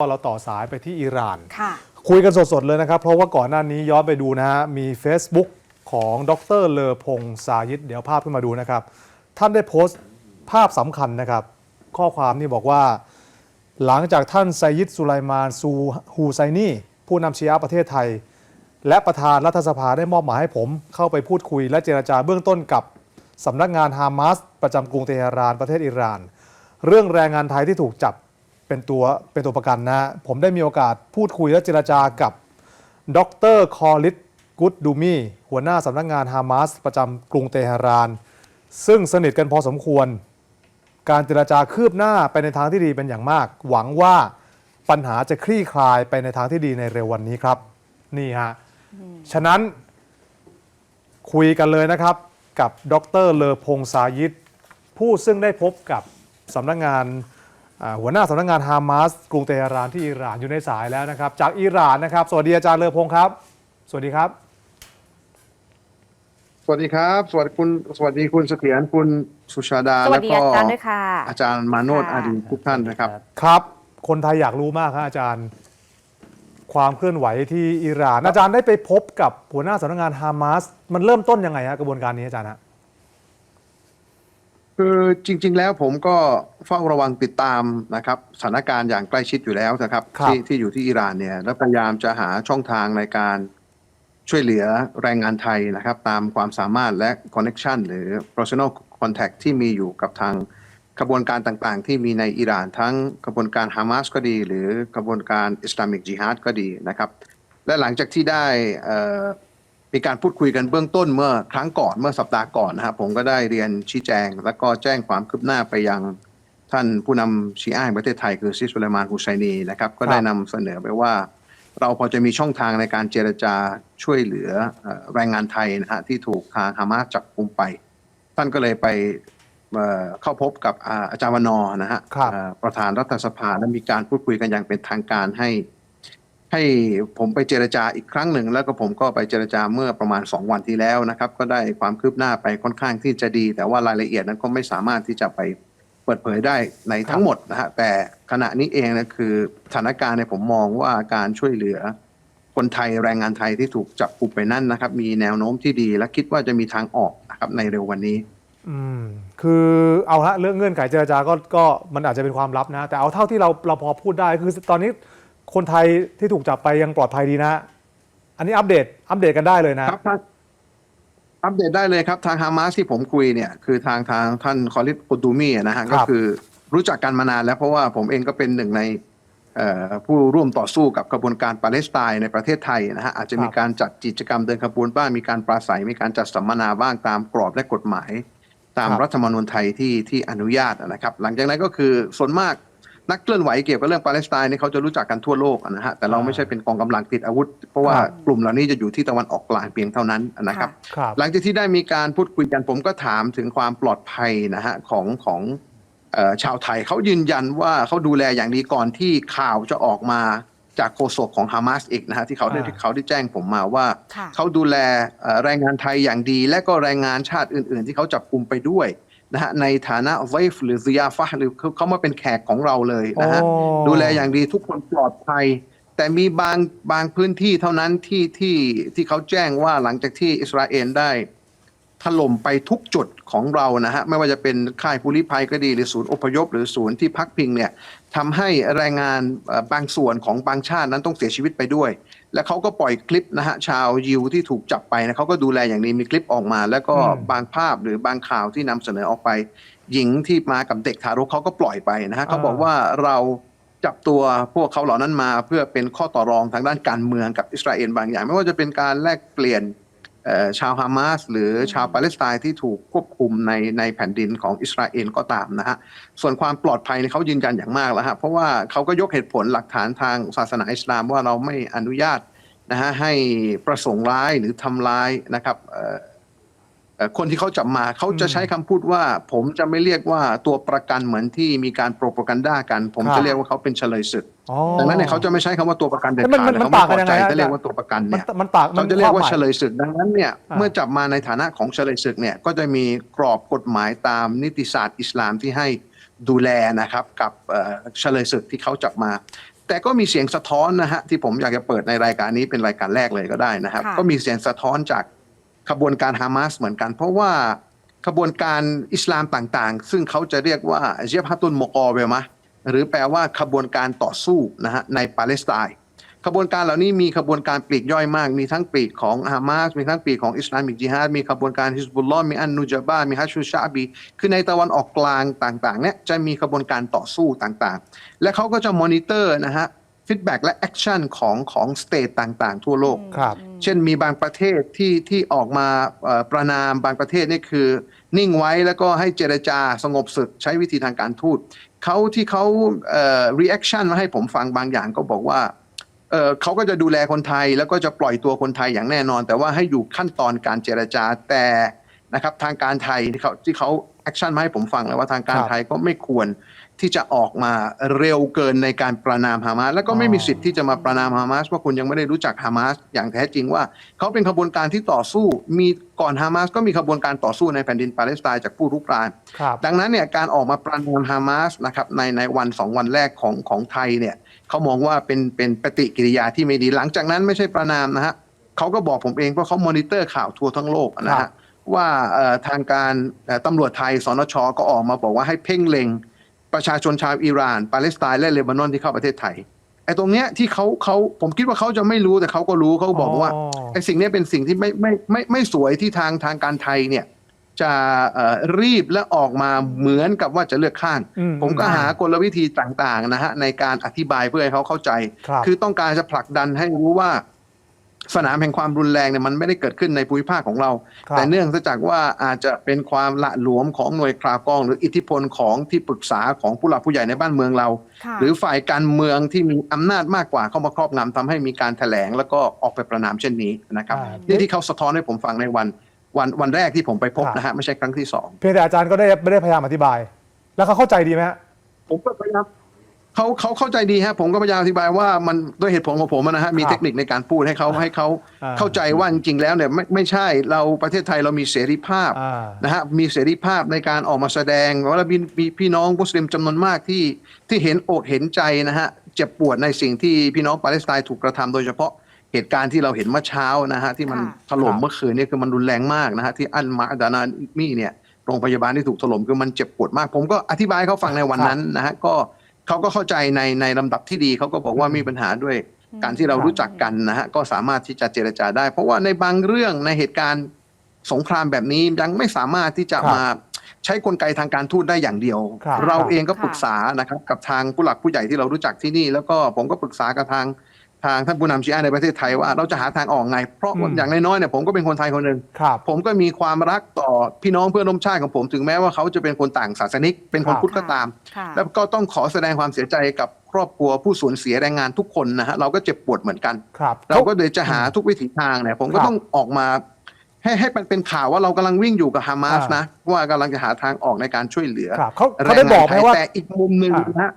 เราต่อสายไปที่อิหร่านค่ะคุยกันสดๆเลยนะครับ เพราะว่าก่อนหน้านี้ย้อนไปดูนะฮะ มี Facebook ของดรเลอพงซายิดเดี๋ยวภาพขึ้นมาดูนะครับ ท่านได้โพสต์ภาพสำคัญนะครับ ข้อความนี่บอกว่า หลังจากท่านไซยิดสุไลมานซูฮูไซนีผู้นำชีอะห์ประเทศไทย และประธานรัฐสภาได้มอบหมายให้ผม เข้าไปพูดคุยและเจรจาเบื้องต้นกับสำนักงานฮามาสประจำกรุงเตหะรานประเทศอิหร่าน เรื่องแรงงานไทยที่ถูกจับ เป็นตัวเป็นตัวประกันนะ ผมได้มีโอกาสพูดคุยและเจรจากับดรคอลิดกุดดูมีหัวหน้าสำนักงานฮามาสประจำกรุงเตหะราน ซึ่งสนิทกันพอสมควร การเจรจาคืบหน้าไปในทางที่ดีเป็นอย่างมาก หวังว่าปัญหาจะคลี่คลายไปในทางที่ดีในเร็ววันนี้ครับ นี่ฮะ ฉะนั้นคุยกันเลยนะครับ กับดรเลอพงซายิดผู้ซึ่งได้พบกับสำนักงาน หัวหน้าสำนักงานฮามาสกรุงเตหะรานที่อิหร่านอยู่ในสายแล้วนะครับ จากอิหร่านนะครับ สวัสดีอาจารย์เลอพงครับ สวัสดีครับ สวัสดีครับ สวัสดีคุณสวัสดีคุณเสถียรคุณสุชาดาสวัและสดีก็อาจารย์ด้วยค่ะ อาจารย์มาโนดค่ะอาดีทุกท่านนะครับ ครับ คนไทยอยากรู้มากครับอาจารย์ ความเคลื่อนไหวที่อิหร่าน อาจารย์ได้ไปพบกับหัวหน้าสำนักงานฮามาสมันเริ่มต้นยังไงฮะกระบวนการนี้อาจารย์ฮะ คือจริง ๆ แล้วผมก็เฝ้าระวังติดตามนะครับสถานการณ์อย่างใกล้ชิดอยู่แล้วนะครับครับ ที่ที่อยู่ที่อิหร่านเนี่ยและพยายามจะหาช่องทางในการช่วยเหลือแรงงานไทยนะครับ ตามความสามารถและ connection หรือ personal contact ที่มีอยู่กับทางกระบวนการต่างๆ ที่มีในอิหร่านทั้งกระบวนการฮามาสก็ดี หรือกระบวนการอิสลามิกจิฮาดก็ดีนะครับ และหลังจากที่ได้เอ่อ มีการพูดคุยกันเบื้องต้นเมื่อครั้งก่อนเมื่อสัปดาห์ก่อนนะครับผมก็ได้เรียนชี้แจง แล้วก็แจ้งความคืบหน้าไปยังท่านผู้นำชีอะห์แห่งประเทศไทยคือซิสุไลมานฮุไซนีนะครับก็ได้นำเสนอไปว่า เราพอจะมีช่องทางในการเจรจาช่วยเหลือเอ่อแรงงานไทยนะฮะที่ถูกทางฮามาสจับกุมไป ท่านก็เลยไปเอ่อเข้าพบกับอ่าอาจารย์วนอร์นะฮะครับเอ่อประธานรัฐสภาและมีการพูดคุยกันอย่างเป็นทางการให้ ให้ผมไปเจรจาอีกครั้งหนึ่ง แล้วก็ผมก็ไปเจรจาเมื่อประมาณ 2 วันที่แล้วนะครับ ก็ได้ความคืบหน้าไปค่อนข้างที่จะดี แต่ว่ารายละเอียดนั้นก็ไม่สามารถที่จะไปเปิดเผยได้ในทั้งหมดนะฮะแต่ขณะนี้เองนะคือสถานการณ์เนี่ยผมมองว่าการช่วยเหลือ คนไทยแรงงานไทยที่ถูกจับกลุ่มไปนั่นนะครับ มีแนวโน้มที่ดีและคิดว่าจะมีทางออกนะครับในเร็ววันนี้อืมคือเอาฮะเรื่องเงื่อนไขเจรจาก็ก็มันอาจจะเป็นความลับนะ แต่เอาเท่าที่เราเราพอพูดได้คือตอนนี้ คนไทยที่ถูกจับไปยังปลอดภัยดีนะ อันนี้อัปเดตอัปเดตกันได้เลยนะครับท่านอัปเดตได้เลยครับทางฮามาสที่ผมคุยเนี่ยคือทางทางท่านคอลิดโอดูมีนะฮะครับก็คือรู้จักกันมานานแล้วเพราะว่าผมเองก็เป็นหนึ่งในเอ่อผู้ร่วมต่อสู้กับกระบวนการปาเลสไตน์ในประเทศไทยนะฮะอาจจะมีการจัดกิจกรรมเดินขบวนบ้างมีการปราศัย มีการจัดสัมมนาบ้างตามกรอบและกฎหมาย ตามครับรัฐธรรมนูญไทยที่ที่อนุญาตนะครับ หลังจากนั้นก็คือส่วนมาก นักเคลื่อนไหวเกี่ยวกับเรื่องปาเลสไตน์เนี่ยเขาจะรู้จักกันทั่วโลกนะฮะแต่เราไม่ใช่เป็นกองกำลังติดอาวุธ เพราะว่าครับกลุ่มเหล่านี้จะอยู่ที่ตะวันออกกลางเพียงเท่านั้นนะครับครับ หลังจากที่ได้มีการพูดคุยกันผมก็ถามถึงความปลอดภัยนะฮะของของเออชาวไทยเขายืนยันว่าเขาดูแลอย่างดีก่อนที่ข่าวจะออกมาจากโฆษกของฮามาสอีกนะฮะที่เขาได้อ่าที่เขาได้แจ้งผมมาว่าค่ะเขาดูแลเอ่อแรงงานไทยอย่างดี และก็แรงงานชาติอื่น ๆ ที่เขาจับกลุ่มไปด้วย นะฮะในฐานะไวฟ์หรือซิยาฟะห์หรือเขาเขามาเป็นแขกของเราเลยนะฮะโอ้ดูแลอย่างดีทุกคนปลอดภัย แต่มีบางบางพื้นที่เท่านั้นที่ที่ที่เขาแจ้งว่าหลังจากที่อิสราเอลได้ถล่มไปทุกจุดของเรานะฮะไม่ว่าจะเป็นค่ายผู้ลี้ภัยก็ดีหรือศูนย์อพยพ หรือศูนย์ที่พักพิงเนี่ยทำให้แรงงานเอ่อบางส่วนของบางชาตินั้นต้องเสียชีวิตไปด้วย และเขาก็ปล่อยคลิปนะฮะชาวยิวที่ถูกจับไปนะเขาก็ดูแลอย่างนี้มีคลิปออกมา แล้วก็อืมบางภาพหรือบางข่าวที่นำเสนอออกไป หญิงที่มากับเด็กทารกเขาก็ปล่อยไปนะฮะเขาบอกว่าเราจับตัวพวกเขาเหล่านั้นมาเพื่อเป็นข้อต่อรองทางด้านการเมืองกับอิสราเอลบางอย่าง ไม่ว่าจะเป็นการแลกเปลี่ยนเอ่อ ชาวฮามาสหรือชาวปาเลสไตน์ที่ถูกควบคุมในในแผ่นดินของอิสราเอลก็ตามนะฮะส่วนความปลอดภัยเนี่ยเขายืนยันอย่างมากแล้วฮะเพราะว่าเขาก็ยกเหตุผลหลักฐานทางศาสนาอิสลามว่าเราไม่อนุญาตนะฮะให้ประสงค์ร้ายหรือทำร้ายนะครับเอ่อเอ่อ คนที่เขาจับมาเขาจะอืมใช้คำพูดว่า ผมจะไม่เรียกว่าตัวประกันเหมือนที่มีการโปรโปกันด้ากัน ผมครับจะเรียกว่าเขาเป็นเฉลยศึกอ๋อดังนั้นเนี่ยเขาจะไม่ใช้คำว่าตัวประกันเด็ดแล้วมันขาดมันเลยมันเขาไม่ต่างพกันอยังใจไงฮะจะเรียกว่าตัวประกันมันเนี่ยมันต่างมันเขาจะเรียกว่าควมหมเฉลยศึกดังนั้นเนี่ยอ่าเมื่อจับมาในฐานะของเฉลยศึกเนี่ยก็จะมีกรอบกฎหมายตามนิติศาสตร์อิสลามที่ให้ดูแลนะครับกับเอ่อเฉลยศึกที่เขาจับมา แต่ก็มีเสียงสะท้อนนะฮะที่ผมอยากจะเปิดในรายการนี้เป็นรายการแรกเลยก็ได้นะครับค่ะก็มีเสียงสะท้อนจาก ขบวนการฮามาสเหมือนกัน เพราะว่าขบวนการอิสลามต่างๆ ซึ่งเขาจะเรียกว่าเจฟฮัตุนโมกอเวมะหรือแปลว่าขบวนการต่อสู้นะฮะในปาเลสไตน์ขบวนการเหล่านี้มีขบวนการปลีกย่อยมาก มีทั้งปลีกของฮามาส มีทั้งปลีกของอิสลามิกจิฮาด มีขบวนการฮิสบุลลอฮ์มีอันนูจาบามีฮัชชุชาบี คือในตะวันออกกลางต่างๆเนี่ยจะมีขบวนการต่อสู้ต่างๆ และเขาก็จะมอนิเตอร์นะฮะ ฟีดแบ็กและแอคชั่นของของสเตทต่างๆ ทั่วโลก ครับ เช่นมีบางประเทศที่ที่ออกมาเอ่อประนามบางประเทศนี่คือ นิ่งไว้แล้วก็ให้เจรจาสงบศึกใช้วิธีทางการทูตเขาที่เขาเอ่อ reaction มาให้ผมฟังบางอย่างก็บอกว่าเอ่อเขาก็จะดูแลคนไทยแล้วก็จะปล่อยตัวคนไทยอย่างแน่นอน แต่ว่าให้อยู่ขั้นตอนการเจรจาแต่นะครับทางการไทยที่เขาที่เขา action มาให้ผมฟังเลยว่าทางการครับ ไทยก็ไม่ควร ที่จะออกมาเร็วเกินในการประนามฮามาสแล้วก็ไม่มีสิทธิ์ที่จะมาประนามฮามาสเพราะคุณยังไม่ได้รู้จักฮามาสอย่างแท้จริงว่า เขาเป็นขบวนการที่ต่อสู้ มีก่อนฮามาสก็มีขบวนการต่อสู้ในแผ่นดินปาเลสไตน์จากผู้รุกรานครับดังนั้นเนี่ยการออกมาประนามฮามาสนะครับในในวันสองวันแรกของของไทยเนี่ยเขามองว่าเป็นเป็นปฏิกิริยาที่ไม่ดีหลังจากนั้นไม่ใช่ประนามนะฮะเขาก็บอกผมเองเพราะเขามอนิเตอร์ข่าวทั่วทั้งโลกนะครัฮะบว่าเอ่อทางการเอ่อตำรวจไทยสนชก็ออกมาบอกว่าให้เพ่งเล็ง ประชาชนชาวอิหร่าน ปาเลสไตน์และเลบานอนที่เข้าประเทศไทยไอ้ตรงเนี้ยที่เขาเขาผมคิดว่าเขาจะไม่รู้แต่เขาก็รู้เขาบอกว่าอ๋อไอ้สิ่งเนี้ยเป็นสิ่งที่ไม่ไม่ไม่ไม่สวยที่ทางทางการไทยเนี่ย จะเอ่อรีบและออกมาเหมือนกับว่าจะเลือกข้างอืมผมก็หากลวิธีต่างๆนะฮะในการอธิบายเพื่อให้เขาเข้าใจครับคือต้องการจะผลักดันให้รู้ว่า สนามแห่งความรุนแรงเนี่ยมันไม่ได้เกิดขึ้นในภูมิภาคของเรา ครับ แต่เนื่องจากว่าอาจจะเป็นความละหลวมของหน่วยครากอง หรืออิทธิพลของที่ปรึกษาของผู้หลักผู้ใหญ่ในบ้านเมืองเรา ค่ะหรือฝ่ายการเมืองที่มีอำนาจมากกว่าเข้ามาครอบงำทำให้มีการแถลง แล้วก็ออกไปประนามเช่นนี้นะครับอ่านี่ที่เขาสะท้อนให้ผมฟังในวันวันวันแรกที่ผมไปพบครับนะฮะไม่ใช่ครั้งที่สอง เพียงแต่อาจารย์ก็ได้ไม่ได้พยายามอธิบาย แล้วเขาเข้าใจดีไหมฮะ ผมก็พยายาม เขาเขาเข้าใจดีฮะผมก็พยายามอธิบายว่ามันด้วยเหตุผลของผมนะฮะมีครับเทคนิคในการพูดให้เขาให้เขาอ่าเข้าใจว่าจริงๆแล้วเนี่ยไม่ไม่ใช่เราประเทศไทยเรามีเสรีภาพอ่านะฮะมีเสรีภาพในการออกมาแสดงว่ามีมีพี่น้องมุสลิมจำนวนมากที่ที่เห็นอกเห็นใจนะฮะเจ็บปวดในสิ่งที่พี่น้องปาเลสไตน์ถูกกระทำโดยเฉพาะเหตุการณ์ที่เราเห็นเมื่อเช้านะฮะที่มันค่ะถล่มครับเมื่อคืนเนี่ยคือมันรุนแรงมากนะฮะที่อันมาดานามีเนี่ยโรงพยาบาลที่ถูกถล่มคือมันเจ็บปวดมาก ผมก็อธิบายให้เขาฟังในวันนั้นนะฮะก็ เขาก็เข้าใจในในลำดับที่ดีเขาก็บอกว่ามีปัญหาด้วยการที่เรารู้จักกันนะฮะก็สามารถที่จะเจรจาได้ เพราะว่าในบางเรื่องในเหตุการณ์สงครามแบบนี้ยังไม่สามารถที่จะครับมาใช้กลไกทางการทูตได้อย่างเดียวครับเราครับเองก็ค่ะปรึกษานะครับกับทางผู้หลักผู้ใหญ่ที่เรารู้จักที่นี่ แล้วก็ผมก็ปรึกษากับทาง ทางท่านผู้นำชีอะในประเทศไทยว่าเราจะหาทางออกไง เพราะอืม อย่างน้อยๆเนี่ยผมก็เป็นคนไทยคนหนึ่ง ครับ ผมก็มีความรักต่อพี่น้องเพื่อนร่วมชาติของผมถึงแม้ว่าเขาจะเป็นคนต่างศาสนิก เป็นคนครับ พุทธก็ตาม ค่ะ แล้วก็ต้องขอแสดงความเสียใจกับครอบครัวผู้สูญเสียแรงงานทุกคนนะฮะเราก็เจ็บปวดเหมือนกัน ครับ เราก็เลยจะหาทุกวิถีทางเนี่ยผมก็ครับต้องออกมา ให้ให้มันเป็นข่าวว่าเรากำลังวิ่งอยู่กับฮามาสอ่าน นะ ว่ากำลังจะหาทางออกในการช่วยเหลือครับเขาเขาได้บอกไหมแรงงนทยว่า แต่อีกมุมหนึ่งอ่าน นะฮะ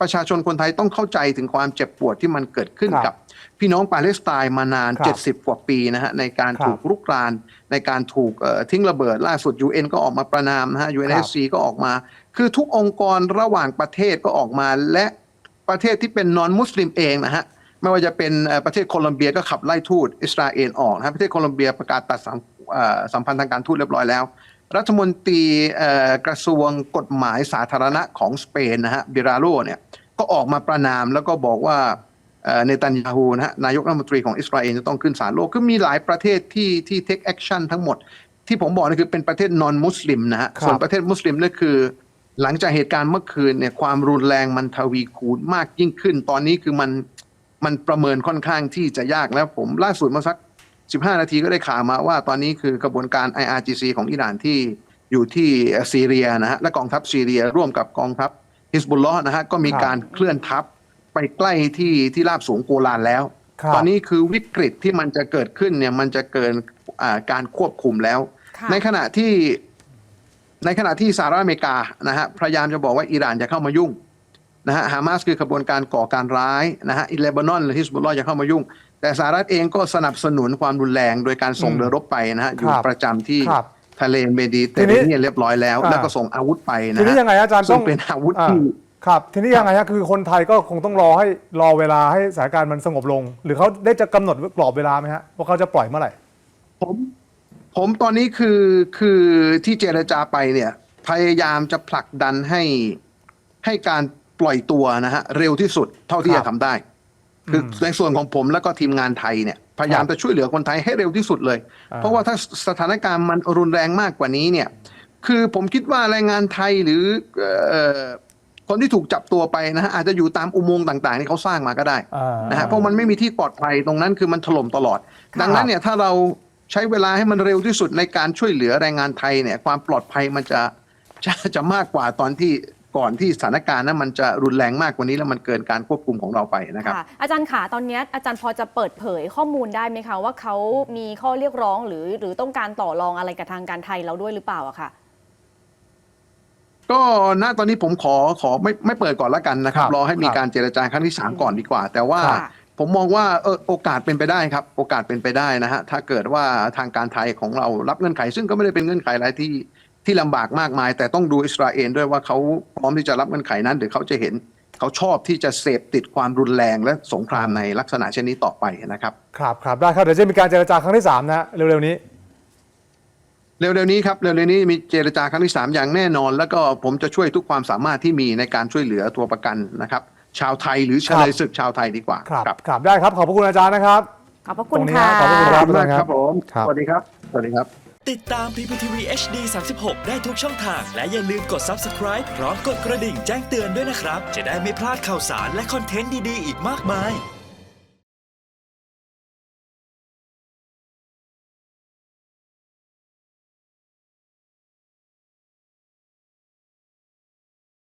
ประชาชนคนไทยต้องเข้าใจถึงความเจ็บปวดที่มันเกิดขึ้นครับกับพี่น้องปาเลสไตน์มานาน ครับ70 กว่าปีนะฮะในการครับถูกรุกราน ในการถูกเอ่อทิ้งระเบิดล่าสุด UN ก็ออกมาประนามนะฮะ UNSC ก็ออกมา คือทุกองค์กรระหว่างประเทศก็ออกมาและประเทศที่เป็นนอนมุสลิมเองนะฮะ ไม่ว่าจะเป็นเอ่อประเทศโคลอมเบียก็ขับไล่ทูตอิสราเอลออกนะฮะประเทศโคลอมเบียประกาศตัดสัมเอ่อสัมพันธ์ทางการทูตเรียบร้อยแล้ว รัฐมนตรีเอ่อกระทรวงกฎหมายสาธารณะของสเปนนะฮะบิราโลเนี่ยก็ออกมาประนามแล้วก็บอกว่าเอ่อเนตันยาฮูนะฮะนายกรัฐมนตรีของอิสราเอลจะต้องขึ้นศาลโลกคือมีหลายประเทศที่ที่ take action ทั้งหมด ที่ผมบอกนี่คือเป็นประเทศนอนมุสลิมนะฮะครับส่วนประเทศมุสลิมนี่คือ หลังจากเหตุการณ์เมื่อคืนเนี่ยความรุนแรงมันทวีคูณมากยิ่งขึ้น ตอนนี้คือมันมันประเมินค่อนข้างที่จะยากแล้วผมล่าสุดเมื่อสัก 15 นาทีก็ได้ข่าวมาว่าตอนนี้คือกระบวนการ IRGC ของอิหร่านที่อยู่ที่ซีเรียนะฮะและกองทัพซีเรียร่วมกับกองทัพฮิสบุลลอฮ์นะฮะก็มีครับการเคลื่อนทัพไปใกล้ที่ที่ราบสูงโกลานแล้วครับตอนนี้คือวิกฤตที่มันจะเกิดขึ้นเนี่ยมันจะเกินอ่าการควบคุมแล้วค่ะในขณะที่ในขณะที่สหรัฐอเมริกานะฮะพยายามจะบอกว่าอิหร่านจะเข้ามายุ่งนะฮะฮามาสคือขบวนการก่อการร้ายนะฮะอิเลบานอนหรือฮิสบุลลอฮ์จะเข้ามายุ่ง แต่สหรัฐเองก็สนับสนุนความรุนแรงโดยการส่งอืมเรือรบไปนะฮะอยู่ครับประจำที่ครับทะเลเมดิเตอทีร์นี้เรเนียนเรียบร้อยแล้วอ่าแล้วก็ส่งอาวุธไปทีนะนี้ฮะยังไงอาจารย์ซึ่ต้องงเป็นอาวุธอ่าที่ครับ ทีนี้ยังไงฮะคือคนไทยก็คงต้องรอให้รอเวลาให้สถานการณ์มันสงบลง หรือเขาได้จะกำหนดกรอบเวลาไหมฮะว่าเขาจะปล่อยเมื่อไหร่ผมผมตอนนี้คือคือที่เจรจาไปเนี่ย พยายามจะผลักดันให้ให้การปล่อยตัวนะฮะเร็วที่สุดเท่าที่ครัจะบทำได้ คืออมในส่วนของผมแล้วก็ทีมงานไทยเนี่ยพยายามจะช่วยเหลือคนไทยให้เร็วที่สุดเลยอ่าเพราะว่าถ้าสถานการณ์มันรุนแรงมากกว่านี้เนี่ย คือผมคิดว่าแรงงานไทยหรือเอ่อคนที่ถูกจับตัวไปนะฮะอาจจะอยู่ตามอุโมงค์ต่างๆที่เขาสร้างมาก็ได้อ่านะฮะเพราะมันไม่มีที่ปลอดภัยตรงนั้นคือมันถล่มตลอดค่ะดังนั้นเนี่ยถ้าเราใช้เวลาให้มันเร็วที่สุดในการช่วยเหลือแรงงานไทยเนี่ยความปลอดภัยมันจะจะจะมากกว่าตอนที่ ก่อนที่สถานการณ์นั้นมันจะรุนแรงมากกว่านี้แล้วมันเกินการควบคุมของเราไปนะครับค่ะอาจารย์ขาตอนเนี้ยอาจารย์พอจะเปิดเผยข้อมูลได้ไหมคะว่าเขามีข้อเรียกร้องหรือหรือต้องการต่อรองอะไรกับทางการไทยเราด้วยหรือเปล่าอะค่ะ ก็ณตอนนี้ผมขอขอไม่ไม่เปิดก่อนละกันนะครับ ครับรอให้มีครับการเจรจาครั้งที่สามก่อนดีกว่า แต่ว่า ค่ะ ผมมองว่าเออโอกาสเป็นไปได้ครับ โอกาสเป็นไปได้นะฮะถ้าเกิดว่าทางการไทยของเรารับเงื่อนไข ซึ่งก็ไม่ได้เป็นเงื่อนไขอะไรที่ ที่ลำบากมากมาย แต่ต้องดูอิสราเอลด้วยว่าเขาพร้อมที่จะรับเงื่อนไขนั้นหรือเขาจะเห็นเขาชอบที่จะเสพติดความรุนแรงและสงครามในลักษณะเช่นนี้ต่อไปนะครับ ครับครับได้ครับเดี๋ยวจะมีการเจรจาครั้งที่สามนะฮะเร็วๆนี้ เร็วๆนี้ครับเร็วๆนี้มีเจรจาครั้งที่สามอย่างแน่นอน แล้วก็ผมจะช่วยทุกความสามารถที่มีในการช่วยเหลือตัวประกันนะครับ ชาวไทยหรือเฉลยศึกชาวไทยดีกว่าครับครับได้ครับขอบพระคุณอาจารย์นะครับ ขอบพระคุณตรงนี้ค่ะขอบพระคุณขรัอบคุณมากครับผมครับสวัสดีครับสวัสดีครับ ติดตาม PPTV HD 36 ได้ทุกช่องทาง และอย่าลืมกด subscribe พร้อมกดกระดิ่งแจ้งเตือนด้วยนะครับ จะได้ไม่พลาดข่าวสารและคอนเทนต์ดี ๆ อีกมากมาย